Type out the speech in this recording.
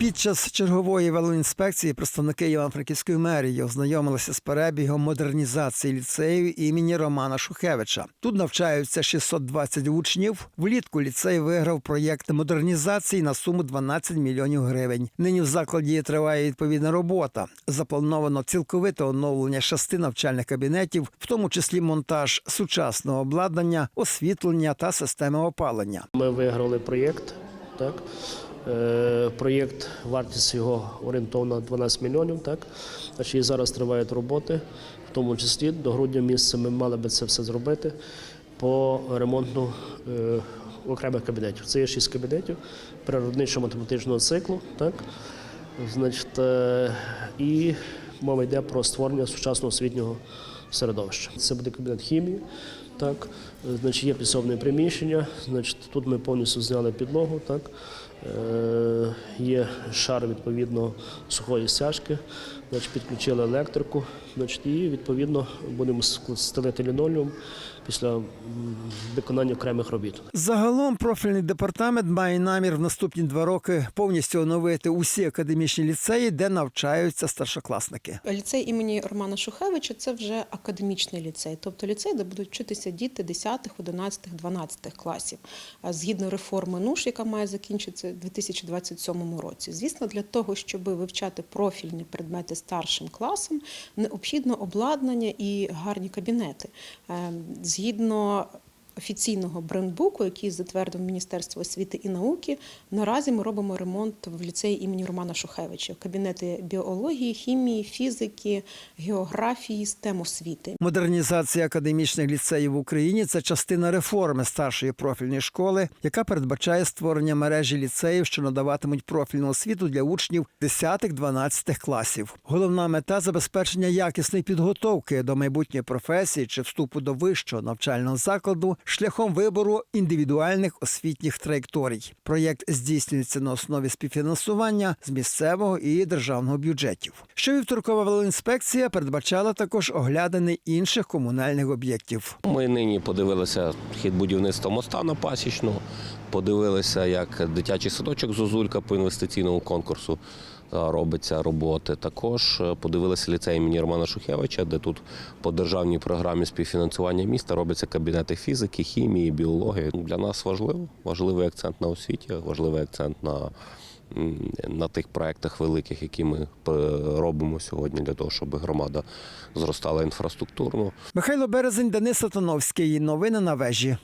Під час чергової велоінспекції представники Івано-Франківської мерії ознайомилися з перебігом модернізації ліцею імені Романа Шухевича. Тут навчаються 620 учнів. Влітку ліцей виграв проєкт модернізації на суму 12 мільйонів гривень. Нині в закладі триває відповідна робота. Заплановано цілковите оновлення шести навчальних кабінетів, в тому числі монтаж сучасного обладнання, освітлення та системи опалення. Ми виграли проєкт. Так? Е, проєкт, вартість його орієнтовно 12 мільйонів. Так? Значить, і зараз тривають роботи, в тому числі до грудня місяця ми мали би це все зробити по ремонту е, окремих кабінетів. Це є 6 кабінетів природничо-математичного циклу. Так? Значить, е, і мова йде про створення сучасного освітнього середовища. Це буде кабінет хімії. Так, Е, значить, є підсобне приміщення. Значить, тут ми повністю зняли підлогу. Так, е, є шар відповідно сухої стяжки. Значить, підключили електрику. Значить, і відповідно будемо стелити лінолеум після виконання окремих робіт. Загалом профільний департамент має намір в наступні два роки повністю оновити усі академічні ліцеї, де навчаються старшокласники. Ліцей імені Романа Шухевича це вже академічний ліцей, тобто ліцей, де будуть вчитися діти 10, 11, 12 класів. Згідно реформи НУШ, яка має закінчитися у 2027 році. Звісно, для того, щоб вивчати профільні предмети старшим класом, необхідно обладнання і гарні кабінети. Е, Згідно офіційного брендбуку, який затвердив Міністерство освіти і науки, наразі ми робимо ремонт в ліцеї імені Романа Шухевича. Кабінети біології, хімії, фізики, географії, STEM освіти. Модернізація академічних ліцеїв в Україні це частина реформи старшої профільної школи, яка передбачає створення мережі ліцеїв, що надаватимуть профільну освіту для учнів 10-12 класів. Головна мета забезпечення якісної підготовки до майбутньої професії чи вступу до вищого навчального закладу шляхом вибору індивідуальних освітніх траєкторій. Проєкт здійснюється на основі співфінансування з місцевого і державного бюджетів. Щовівторкова велоінспекція передбачала також оглядини інших комунальних об'єктів. Ми нині подивилися хід будівництва моста на пасічну, подивилися, як дитячий садочок Зозулька по інвестиційному конкурсу робиться роботи. Також е, подивилися ліцей імені Романа Шухевича, де тут по державній програмі співфінансування міста робляться кабінети фізики, хімії, біології. Для нас важливо, важливий акцент на освіті, важливий акцент на, на тих проектах великих, які ми е, робимо сьогодні для того, щоб громада зростала інфраструктурно. Михайло Березень, Денис Сатановський. Новини на вежі.